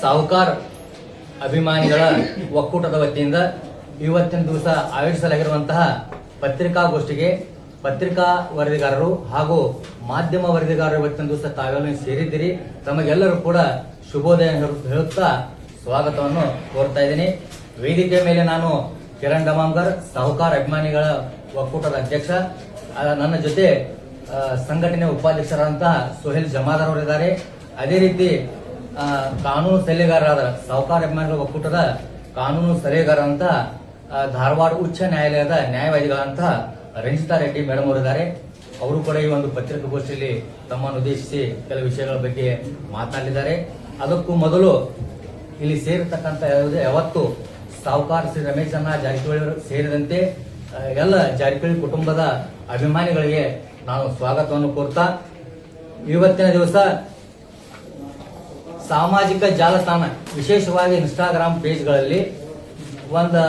ಸಾಹುಕಾರ್ ಅಭಿಮಾನಿಗಳ ಒಕ್ಕೂಟದ ವತಿಯಿಂದ ಇವತ್ತಿನ ದಿವಸ ಆಯೋಜಿಸಲಾಗಿರುವಂತಹ ಪತ್ರಿಕಾಗೋಷ್ಠಿಗೆ ಪತ್ರಿಕಾ ವರದಿಗಾರರು ಹಾಗೂ ಮಾಧ್ಯಮ ವರದಿಗಾರರು ಇವತ್ತಿನ ದಿವಸ ತಾವೆಲ್ಲ ಸೇರಿದ್ದೀರಿ. ತಮಗೆಲ್ಲರೂ ಕೂಡ ಶುಭೋದಯ ಹೇಳು- ಹೇಳುತ್ತಾ ಸ್ವಾಗತವನ್ನು ಕೋರ್ತಾ ಇದ್ದೀನಿ. ವೇದಿಕೆ ಮೇಲೆ ನಾನು ಕಿರಣ್ ಡಮಾಂಗರ್ ಸಾಹುಕಾರ ಅಭಿಮಾನಿಗಳ ಒಕ್ಕೂಟದ ಅಧ್ಯಕ್ಷ. ನನ್ನ ಜೊತೆ ಸಂಘಟನೆ ಉಪಾಧ್ಯಕ್ಷರಾದಂತಹ ಸುಹೇಲ್ ಜಮಾದಾರ್ ಅವರಿದ್ದಾರೆ. ಅದೇ ರೀತಿ ಕಾನೂನು ಸಲಹೆಗಾರರಾದ ಸಾಹುಕಾರ ಅಭಿಮಾನಿಗಳ ಒಕ್ಕೂಟದ ಕಾನೂನು ಸಲಹೆಗಾರ ಅಂತ ಧಾರವಾಡ ಉಚ್ಚ ನ್ಯಾಯಾಲಯದ ನ್ಯಾಯವಾದಿಗಳಂತ ರಂಜಿತಾ ರೆಡ್ಡಿ ಮೇಡಮ್ ಅವರಿದ್ದಾರೆ. ಅವರು ಕೂಡ ಈ ಒಂದು ಪತ್ರಿಕಾಗೋಷ್ಠಿಯಲ್ಲಿ ತಮ್ಮನ್ನು ಉದ್ದೇಶಿಸಿ ಕೆಲವು ವಿಷಯಗಳ ಬಗ್ಗೆ ಮಾತನಾಡಿದ್ದಾರೆ. ಅದಕ್ಕೂ ಮೊದಲು ಇಲ್ಲಿ ಸೇರಿರ್ತಕ್ಕಂಥ ಯಾವತ್ತು ಸಾಹುಕಾರ ಶ್ರೀ ರಮೇಶ್ ಅನ್ನ ಜಾರಕಿಹೊಳಿ ಸೇರಿದಂತೆ ಎಲ್ಲ ಜಾರಕಿಹೊಳಿ ಕುಟುಂಬದ ಅಭಿಮಾನಿಗಳಿಗೆ ನಾನು ಸ್ವಾಗತವನ್ನು ಕೋರ್ತಾ, ಇವತ್ತಿನ ದಿವಸ ಸಾಮಾಜಿಕ ಜಾಲತಾಣ, ವಿಶೇಷವಾಗಿ ಇನ್ಸ್ಟಾಗ್ರಾಮ್ ಪೇಜ್ಗಳಲ್ಲಿ ಒಂದು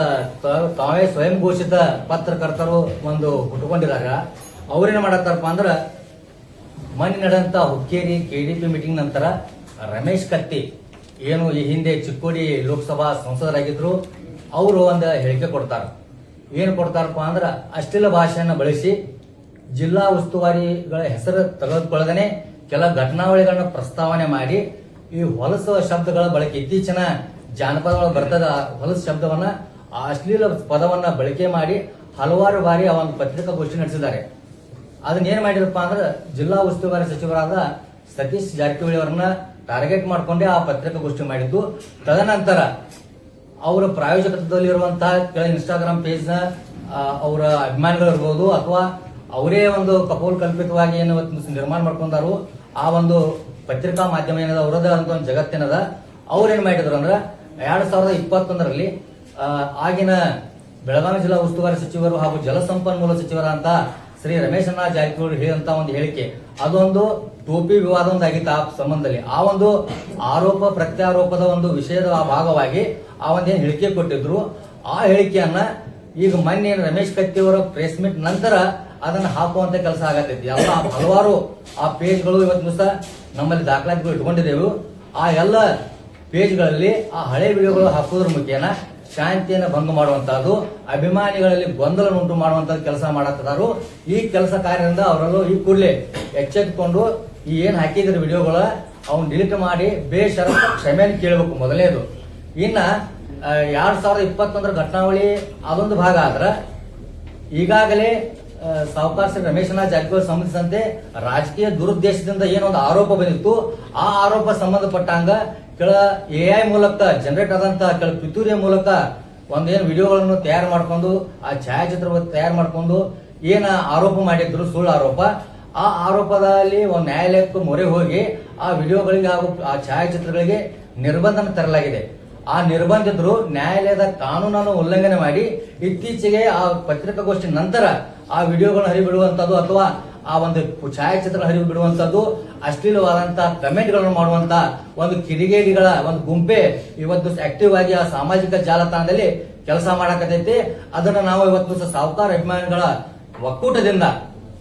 ತಾವೇ ಸ್ವಯಂ ಘೋಷಿತ ಪತ್ರಕರ್ತರು ಒಂದು ಹುಟ್ಟುಕೊಂಡಿದ್ದಾರೆ. ಅವ್ರೇನು ಮಾಡತ್ತಾರಪ್ಪ ಅಂದ್ರೆ ಮೊನ್ನೆ ನಡೆದಂತ ಹುಕ್ಕೇರಿ ಕೆಡಿಪಿ ಮೀಟಿಂಗ್ ನಂತರ ರಮೇಶ್ ಕತ್ತಿ ಏನು ಈ ಹಿಂದೆ ಚಿಕ್ಕೋಡಿ ಲೋಕಸಭಾ ಸಂಸದರಾಗಿದ್ರು, ಅವರು ಒಂದು ಹೇಳಿಕೆ ಕೊಡ್ತಾರೆ. ಏನು ಕೊಡ್ತಾರಪ್ಪ ಅಂದ್ರೆ, ಅಶ್ಲೀಲ ಭಾಷೆಯನ್ನು ಬಳಸಿ ಜಿಲ್ಲಾ ಉಸ್ತುವಾರಿಗಳ ಹೆಸರು ತೆಗೆದುಕೊಳ್ಳದೇನೆ ಕೆಲ ಘಟನಾವಳಿಗಳನ್ನ ಪ್ರಸ್ತಾವನೆ ಮಾಡಿ ಈ ಹೊಲಸು ಶಬ್ದಗಳ ಬಳಕೆ ಇತ್ತೀಚಿನ ಜಾನಪದಗಳು ಬರ್ತದ ಹೊಲಸ ಶಬ್ದವನ್ನ ಅಶ್ಲೀಲ ಪದವನ್ನ ಬಳಕೆ ಮಾಡಿ ಹಲವಾರು ಬಾರಿ ಅವನ ಪತ್ರಿಕಾಗೋಷ್ಠಿ ನಡೆಸಿದ್ದಾರೆ. ಅದನ್ನ ಏನ್ ಮಾಡಿರಪ್ಪ ಅಂದ್ರೆ ಜಿಲ್ಲಾ ಉಸ್ತುವಾರಿ ಸಚಿವರಾದ ಸತೀಶ್ ಜಾರಕಿಹೊಳಿ ಅವರನ್ನ ಟಾರ್ಗೆಟ್ ಮಾಡ್ಕೊಂಡೇ ಆ ಪತ್ರಿಕಾಗೋಷ್ಠಿ ಮಾಡಿದ್ದು. ತದನಂತರ ಅವರ ಪ್ರಾಯೋಜಕತ್ವದಲ್ಲಿರುವಂತಹ ಕೆಲ ಇನ್ಸ್ಟಾಗ್ರಾಮ್ ಪೇಜ್ನ ಅವರ ಅಭಿಮಾನಿಗಳು ಇರ್ಬೋದು ಅಥವಾ ಅವರೇ ಒಂದು ಕಪೋಲ್ ಕಲ್ಪಿತವಾಗಿ ಏನು ನಿರ್ಮಾಣ ಮಾಡ್ಕೊಂಡಾರು. ಆ ಒಂದು ಪತ್ರಿಕಾ ಮಾಧ್ಯಮ ಏನದ ಅವರದ ಅಂತ ಒಂದು ಜಗತ್ತಿನದ ಅವ್ರೇನ್ ಮಾಡಿದ್ರು ಅಂದ್ರೆ ಎರಡ್ ಸಾವಿರದ ಇಪ್ಪತ್ತೊಂದರಲ್ಲಿ ಆಗಿನ ಬೆಳಗಾವಿ ಜಿಲ್ಲಾ ಉಸ್ತುವಾರಿ ಸಚಿವರು ಹಾಗೂ ಜಲಸಂಪನ್ಮೂಲ ಸಚಿವರಾದಂತ ಶ್ರೀ ರಮೇಶಣ್ಣ ಜಾರಕಿಹೊಳಿ ಹೇಳಿದಂತ ಒಂದು ಹೇಳಿಕೆ. ಅದೊಂದು ಟೋಪಿ ವಿವಾದ ಒಂದಾಗಿತ್ತು ಆ ಸಂಬಂಧದಲ್ಲಿ. ಆ ಒಂದು ಆರೋಪ, ಪ್ರತ್ಯಾರೋಪದ ಒಂದು ವಿಷಯದ ಭಾಗವಾಗಿ ಆ ಒಂದೇನು ಹೇಳಿಕೆ ಕೊಟ್ಟಿದ್ರು. ಆ ಹೇಳಿಕೆಯನ್ನ ಈಗ ಮೊನ್ನೆ ಏನು ರಮೇಶ್ ಕತ್ತಿ ಅವರ ಪ್ರೆಸ್ ಮೀಟ್ ನಂತರ ಅದನ್ನ ಹಾಕುವಂತ ಕೆಲಸ ಆಗತ್ತೈತಿ ಎಲ್ಲ ಹಲವಾರು ಆ ಪೇಜ್ಗಳು ಇವತ್ತು ದಿವಸ ನಮ್ಮಲ್ಲಿ ದಾಖಲಾತಿಗಳು ಇಟ್ಕೊಂಡಿದ್ದೆವು. ಆ ಎಲ್ಲ ಪೇಜ್ಗಳಲ್ಲಿ ಆ ಹಳೆ ವಿಡಿಯೋಗಳು ಹಾಕೋದ್ರ ಮುಖೇನ ಶಾಂತಿಯನ್ನು ಭಂಗ ಮಾಡುವಂತಹದ್ದು, ಅಭಿಮಾನಿಗಳಲ್ಲಿ ಗೊಂದಲ ಉಂಟು ಮಾಡುವಂತ ಕೆಲಸ ಮಾಡತ್ತಾರು ಈ ಕೆಲಸ ಕಾರ್ಯದಿಂದ ಅವರಲ್ಲೂ ಈ ಕೂಡಲೇ ಎಚ್ಚೆತ್ತುಕೊಂಡು ಈ ಏನ್ ಹಾಕಿದ್ರ ವಿಡಿಯೋಗಳ ಅವನ್ ಡಿಲೀಟ್ ಮಾಡಿ ಬೇಷರ ಕ್ಷಮೆಯನ್ನು ಕೇಳಬೇಕು ಮೊದಲನೇದು. ಇನ್ನ ಎರಡ್ ಸಾವಿರದ ಇಪ್ಪತ್ತೊಂದರ ಘಟನಾವಳಿ ಅದೊಂದು ಭಾಗ ಆದ್ರ ಈಗಾಗಲೇ ಆ, ಸಾವುಕಾರ ಶ್ರೀ ರಮೇಶನ ಜಾರಕಿಹೊಳಿ ಸಂಬಂಧಿಸಿದಂತೆ ರಾಜಕೀಯ ದುರುದ್ದೇಶದಿಂದ ಏನೊಂದು ಆರೋಪ ಬಂದಿತ್ತು. ಆ ಆರೋಪ ಸಂಬಂಧಪಟ್ಟಂಗ ಕೆಳ ಎ ಐ ಮೂಲಕ ಜನರೇಟ್ ಆದಂತ ಕೆಳ ಪಿತೂರಿಯ ಮೂಲಕ ಒಂದೇನು ವಿಡಿಯೋಗಳನ್ನು ತಯಾರು ಮಾಡ್ಕೊಂಡು ಆ ಛಾಯಾಚಿತ್ರ ತಯಾರು ಮಾಡ್ಕೊಂಡು ಏನ ಆರೋಪ ಮಾಡಿದ್ರು ಸುಳ್ಳು ಆರೋಪ. ಆ ಆರೋಪದಲ್ಲಿ ಒಂದು ನ್ಯಾಯಾಲಯಕ್ಕೆ ಮೊರೆ ಹೋಗಿ ಆ ವಿಡಿಯೋಗಳಿಗೆ ಹಾಗೂ ಆ ಛಾಯಾಚಿತ್ರಗಳಿಗೆ ನಿರ್ಬಂಧನ ತರಲಾಗಿದೆ. ಆ ನಿರ್ಬಂಧಿತರು ನ್ಯಾಯಾಲಯದ ಕಾನೂನನ್ನು ಉಲ್ಲಂಘನೆ ಮಾಡಿ ಇತ್ತೀಚೆಗೆ ಆ ಪತ್ರಿಕಾಗೋಷ್ಠಿ ನಂತರ ಆ ವಿಡಿಯೋಗಳನ್ನು ಹರಿಬಿಡುವಂತದ್ದು ಅಥವಾ ಆ ಒಂದು ಛಾಯಾಚಿತ್ರ ಹರಿವು ಬಿಡುವಂತದ್ದು ಅಶ್ಲೀಲವಾದಂತಹ ಕಮೆಂಟ್ಗಳನ್ನು ಮಾಡುವಂತ ಒಂದು ಕಿಡಿಗೇಡಿಗಳ ಒಂದು ಗುಂಪೆ ಇವತ್ತು ಆಕ್ಟಿವ್ ಆಗಿ ಆ ಸಾಮಾಜಿಕ ಜಾಲತಾಣದಲ್ಲಿ ಕೆಲಸ ಮಾಡಕತೈತಿ ಅದನ್ನ ನಾವು ಇವತ್ತು ಸಾವುಕಾರ ಅಭಿಮಾನಿಗಳ ಒಕ್ಕೂಟದಿಂದ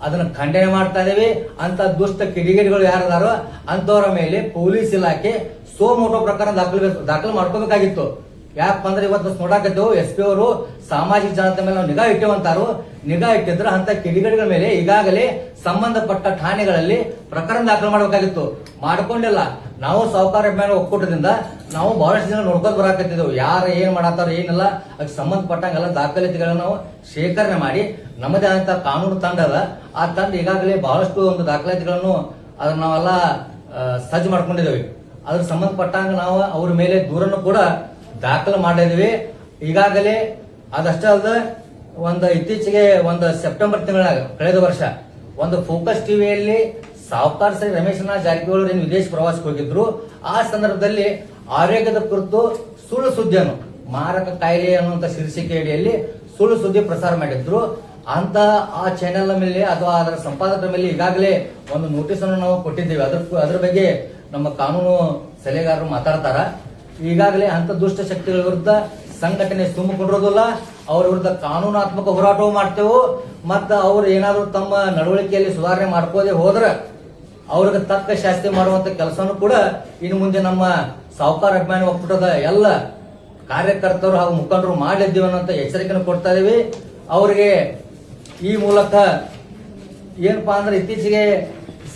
ಅದನ್ನ ಖಂಡನೆ ಮಾಡ್ತಾ ಇದ್ದೇವೆ. ಅಂತ ದುಷ್ಟ ಕಿಡಿಗೇಡಿಗಳು ಯಾರದಾರೋ ಅಂತವರ ಮೇಲೆ ಪೊಲೀಸ್ ಇಲಾಖೆ ಸೋಮೋಟೋ ಪ್ರಕಾರ ದಾಖಲು ದಾಖಲು ಮಾಡ್ಕೋಬೇಕಾಗಿತ್ತು. ಯಾಕಪ್ಪ ಅಂದ್ರೆ ಇವತ್ತು ನೋಡಾಕತ್ತೇವು ಎಸ್ ಪಿ ಅವರು ಸಾಮಾಜಿಕ ಜಾಲತಾಣ ಮೇಲೆ ನಾವು ನಿಗಾ ಇಟ್ಟೇವಂತಾರು ನಿಗಾ ಇಟ್ಟಿದ್ರೆ ಅಂತ ಕಿಡಿಗಡಿಗಳ ಮೇಲೆ ಈಗಾಗಲೇ ಸಂಬಂಧಪಟ್ಟ ಠಾಣೆಗಳಲ್ಲಿ ಪ್ರಕರಣ ದಾಖಲು ಮಾಡಬೇಕಾಗಿತ್ತು. ಮಾಡ್ಕೊಂಡಿಲ್ಲ. ನಾವು ಸಹಕಾರ ಮೇಲೆ ಒಕ್ಕೂಟದಿಂದ ನಾವು ಬಹಳಷ್ಟು ಜನ ನೋಡ್ಕೊಂಡು ಬರಾಕತ್ತಿದ್ದೆವು. ಯಾರು ಏನ್ ಮಾಡತ್ತಾರ ಏನಿಲ್ಲ, ಅದಕ್ಕೆ ಸಂಬಂಧಪಟ್ಟಂಗೆಲ್ಲ ದಾಖಲಾತಿಗಳನ್ನ ನಾವು ಶೇಖರಣೆ ಮಾಡಿ ನಮ್ಮದೇ ಆದಂತ ಕಾನೂನು ತಂಡ ಅದ. ಆ ತಂಡ ಈಗಾಗಲೇ ಬಹಳಷ್ಟು ಒಂದು ದಾಖಲಾತಿಗಳನ್ನು ಅದನ್ನ ನಾವೆಲ್ಲ ಸಜ್ಜು ಮಾಡ್ಕೊಂಡಿದ್ದೇವೆ. ಅದ್ರ ಸಂಬಂಧಪಟ್ಟಂಗ ನಾವು ಅವ್ರ ಮೇಲೆ ದೂರನ್ನು ಕೂಡ ದಾಖಲು ಮಾಡಿದ್ವಿ. ಈಗಾಗಲೇ ಅದಷ್ಟೇ ಅಲ್ಲದೆ ಒಂದು ಇತ್ತೀಚೆಗೆ ಒಂದು ಸೆಪ್ಟೆಂಬರ್ ತಿಂಗಳಾಗ, ಕಳೆದ ವರ್ಷ, ಒಂದು ಫೋಕಸ್ ಟಿವಿಯಲ್ಲಿ ಸಾವುಕಾರ ಶ್ರೀ ರಮೇಶನ ಜಾರಕಿಹೊಳಿ ವಿದೇಶ ಪ್ರವಾಸಕ್ಕೆ ಹೋಗಿದ್ರು. ಆ ಸಂದರ್ಭದಲ್ಲಿ ಆರೋಗ್ಯದ ಕುರಿತು ಸುಳ್ಳು ಸುದ್ದಿಯನ್ನು, ಮಾರಕ ಕಾಯಿಲೆ ಅನ್ನುವಂತ ಶೀರ್ಷಿಕೆ ಅಡಿಯಲ್ಲಿ ಸುಳ್ಳು ಸುದ್ದಿ ಪ್ರಸಾರ ಮಾಡಿದ್ರು. ಅಂತ ಆ ಚಾನೆಲ್ ಮೇಲೆ ಅಥವಾ ಅದರ ಸಂಪಾದಕರ ಮೇಲೆ ಈಗಾಗಲೇ ಒಂದು ನೋಟಿಸ್ ಅನ್ನು ನಾವು ಕೊಟ್ಟಿದ್ದೇವೆ. ಅದ್ರ ಅದ್ರ ಬಗ್ಗೆ ನಮ್ಮ ಕಾನೂನು ಸಲಹೆಗಾರರು ಮಾತಾಡ್ತಾರ. ಈಗಾಗಲೇ ಅಂತ ದುಷ್ಟ ಶಕ್ತಿಗಳ ವಿರುದ್ಧ ಸಂಘಟನೆ ತುಂಬಿಕೊಂಡಿರೋದಿಲ್ಲ ಅವ್ರ ವಿರುದ್ಧ ಕಾನೂನಾತ್ಮಕ ಹೋರಾಟವೂ ಮಾಡ್ತೇವೆ. ಮತ್ತು ಅವ್ರು ಏನಾದರೂ ತಮ್ಮ ನಡವಳಿಕೆಯಲ್ಲಿ ಸುಧಾರಣೆ ಮಾಡ್ಕೋದೆ ಹೋದ್ರೆ ಅವ್ರಿಗೆ ತಕ್ಕ ಶಾಸ್ತಿ ಮಾಡುವಂಥ ಕೆಲಸನೂ ಕೂಡ ಇನ್ನು ಮುಂದೆ ನಮ್ಮ ಸಾಹುಕಾರ ಅಭಿಮಾನಿ ಒಕ್ಕೂಟದ ಎಲ್ಲ ಕಾರ್ಯಕರ್ತರು ಹಾಗೂ ಮುಖಂಡರು ಮಾಡಿದ್ದೀವಿ ಅನ್ನೋಂಥ ಎಚ್ಚರಿಕೆಯನ್ನು ಕೊಡ್ತಾ ಇದೀವಿ. ಅವರಿಗೆ ಈ ಮೂಲಕ ಏನಪ್ಪಾ ಅಂದ್ರೆ ಇತ್ತೀಚೆಗೆ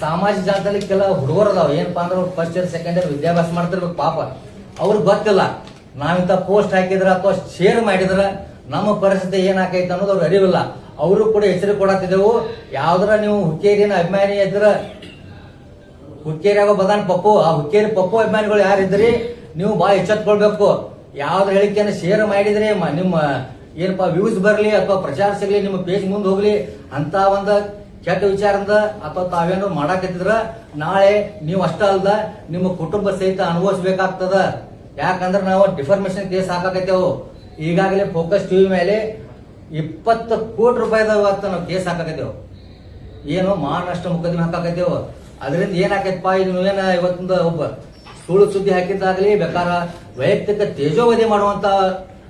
ಸಾಮಾಜಿಕ ಜಾಲದಲ್ಲಿ ಕೆಲ ಹುಡುಗರು ಅದಾವ. ಏನಪ್ಪಾ ಅಂದ್ರೆ ಫಸ್ಟ್ ಇಯರ್ ಸೆಕೆಂಡ್ ಇಯರ್ ವಿದ್ಯಾಭ್ಯಾಸ ಮಾಡ್ತಿರ್ಬೇಕು ಪಾಪ. ಅವ್ರಿಗೆ ಗೊತ್ತಿಲ್ಲ. ನಾವಿಂತ ಪೋಸ್ಟ್ ಹಾಕಿದ್ರ ಅಥವಾ ಶೇರ್ ಮಾಡಿದ್ರ ನಮ್ಮ ಪರಿಸ್ಥಿತಿ ಏನಾಕೈತೆ ಅನ್ನೋದು ಅವ್ರಿಗೆ ಅರಿವಿಲ್ಲ. ಅವರು ಕೂಡ ಹೆಸರು ಕೊಡತ್ತಿದ್ದೆವು ಯಾವ್ದಾರ ನೀವು ಹುಕ್ಕೇರಿನ ಅಭಿಮಾನಿ ಇದ್ರ ಹುಕ್ಕೇರಿಯಾಗ ಬದಾನ್ ಪಪ್ಪು, ಆ ಹುಕ್ಕೇರಿ ಪಪ್ಪು ಅಭಿಮಾನಿಗಳು ಯಾರಿದ್ರಿ ನೀವು ಭಾಳ ಎಚ್ಚೆತ್ಕೊಳ್ಬೇಕು. ಯಾವ್ದು ಹೇಳಿಕೆಯನ್ನು ಶೇರ್ ಮಾಡಿದ್ರೆ ನಿಮ್ಮ, ಏನಪ್ಪಾ ವ್ಯೂಸ್ ಬರಲಿ ಅಥವಾ ಪ್ರಚಾರ ಸಿಗಲಿ, ನಿಮ್ಮ ಪೇಜ್ ಮುಂದೆ ಹೋಗ್ಲಿ, ಅಂತ ಒಂದು ಕೆಟ್ಟ ವಿಚಾರದಿಂದ ಅಥವಾ ತಾವೇನು ಮಾಡಾಕತ್ತಿದ್ರ ನಾಳೆ ನೀವು ಅಷ್ಟ ಅಲ್ದ ನಿಮ್ಮ ಕುಟುಂಬ ಸಹಿತ ಅನುಭವಿಸ್ಬೇಕಾಗ್ತದ. ಯಾಕಂದ್ರೆ ನಾವು ಡಿಫಾರ್ಮೇಶನ್ ಕೇಸ್ ಹಾಕಾಕತ್ತೇವು. ಈಗಾಗಲೇ ಫೋಕಸ್ ಟಿವಿ ಮೇಲೆ ಇಪ್ಪತ್ತು ಕೋಟಿ ರೂಪಾಯಿದ ನಾವು ಕೇಸ್ ಹಾಕಾಕತ್ತೇವು. ಏನು ಮಾನಷ್ಟ ಮುಖದ್ಮೆ ಹಾಕಾಕತ್ತೇವು. ಅದರಿಂದ ಏನಾಕೈತಪ್ಪ, ಇದು ಏನ ಇವತ್ತಿಂದ ಒಬ್ಬ ಸುಳ್ಳು ಸುದ್ದಿ ಹಾಕಿದ್ದಾಗಲಿ, ಬೇಕಾರ ವೈಯಕ್ತಿಕ ತೇಜೋವಧಿ ಮಾಡುವಂತ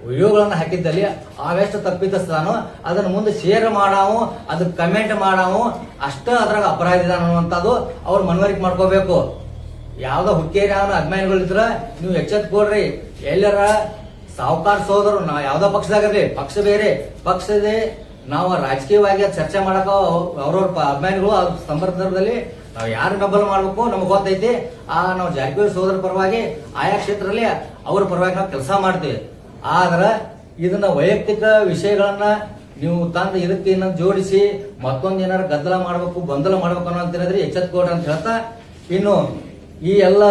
ವಿಡಿಯೋಗಳನ್ನ ಹಾಕಿದ್ದಲ್ಲಿ ಅವೆಷ್ಟು ತಪ್ಪಿತಸ್ತಾನೋ ಅದನ್ನು ಮುಂದೆ ಶೇರ್ ಮಾಡಾವು ಅದಕ್ಕೆ ಕಮೆಂಟ್ ಮಾಡಾವು. ಅಷ್ಟ ಅದ್ರಾಗ ಅಪರಾಧ ಅನ್ನುವಂಥದ್ದು ಅವ್ರು ಮನವರಿಕೆ ಮಾಡ್ಕೋಬೇಕು. ಯಾವುದೋ ಹುಕ್ಕೇರಿ ಅವನ ಅಭಿಮಾನಿಗಳಿದ್ರ ನೀವು ಎಚ್ಚೆತ್ಕೊಡ್ರಿ ಎಲ್ಲರ ಸಾವುಕಾರ ಸೋದರು ನಾವು ಯಾವ್ದೋ ಪಕ್ಷದಾಗಿರ್ಲಿ, ಪಕ್ಷ ಬೇರೆ. ಪಕ್ಷದೇ ನಾವು ರಾಜಕೀಯವಾಗಿ ಚರ್ಚೆ ಮಾಡಕ ಅವ್ರವ್ರ ಅಭಿಮಾನಿಗಳು ಅವ್ರ ಸಂದರ್ಭದಲ್ಲಿ ನಾವು ಯಾರು ಬೆಂಬಲ ಮಾಡ್ಬೇಕು ನಮ್ಗೆ ಗೊತ್ತೈತಿ. ಆ ನಾವು ಜಾರಕಿಹೊಳಿ ಸೋದರ ಪರವಾಗಿ ಆಯಾ ಕ್ಷೇತ್ರದಲ್ಲಿ ಅವ್ರ ಪರವಾಗಿ ನಾವು ಕೆಲಸ ಮಾಡ್ತೀವಿ. ಆದ್ರ ಇದನ್ನ ವೈಯಕ್ತಿಕ ವಿಷಯಗಳನ್ನ ನೀವು ತಂದು ಇದಕ್ಕೆ ಇನ್ನೊಂದು ಜೋಡಿಸಿ ಮತ್ತೊಂದು ಏನಾರು ಗದ್ದಲ ಮಾಡ್ಬೇಕು ಗೊಂದಲ ಮಾಡ್ಬೇಕು ಅನ್ನೋ ಅಂತೇಳಿದ್ರೆ ಎಚ್ಚೆತ್ಕೊಡ್ರಿ ಅಂತ ಹೇಳ್ತಾ ಇನ್ನು ಈ ಎಲ್ಲ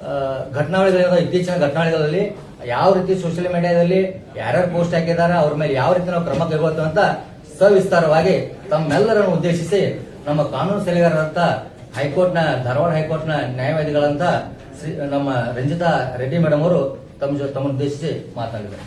ಆ, ಘಟನಾವಳಿಗಳಿಂದ ಇತ್ತೀಚಿನ ಘಟನಾವಳಿಗಳಲ್ಲಿ ಯಾವ ರೀತಿ ಸೋಷಿಯಲ್ ಮೀಡಿಯಾದಲ್ಲಿ ಯಾರ್ಯಾರು ಪೋಸ್ಟ್ ಹಾಕಿದ್ದಾರೆ ಅವ್ರ ಮೇಲೆ ಯಾವ ರೀತಿ ನಾವು ಕ್ರಮ ಕೈಗೊಳ್ತೇವೆ ಅಂತ ಸವಿಸ್ತಾರವಾಗಿ ತಮ್ಮೆಲ್ಲರನ್ನು ಉದ್ದೇಶಿಸಿ ನಮ್ಮ ಕಾನೂನು ಸಲಹೆಗಾರರಂತ ಹೈಕೋರ್ಟ್ನ ಧಾರವಾಡ ಹೈಕೋರ್ಟ್ನ ನ್ಯಾಯವಾದಿಗಳಂತ ನಮ್ಮ ರಂಜಿತಾ ರೆಡ್ಡಿ ಮೇಡಮ್ ಅವರು ತಮ್ಮ ಜೊ- ತಮ್ಮನ್ನು ಉದ್ದೇಶಿಸಿ ಮಾತನಾಡಿದ್ದಾರೆ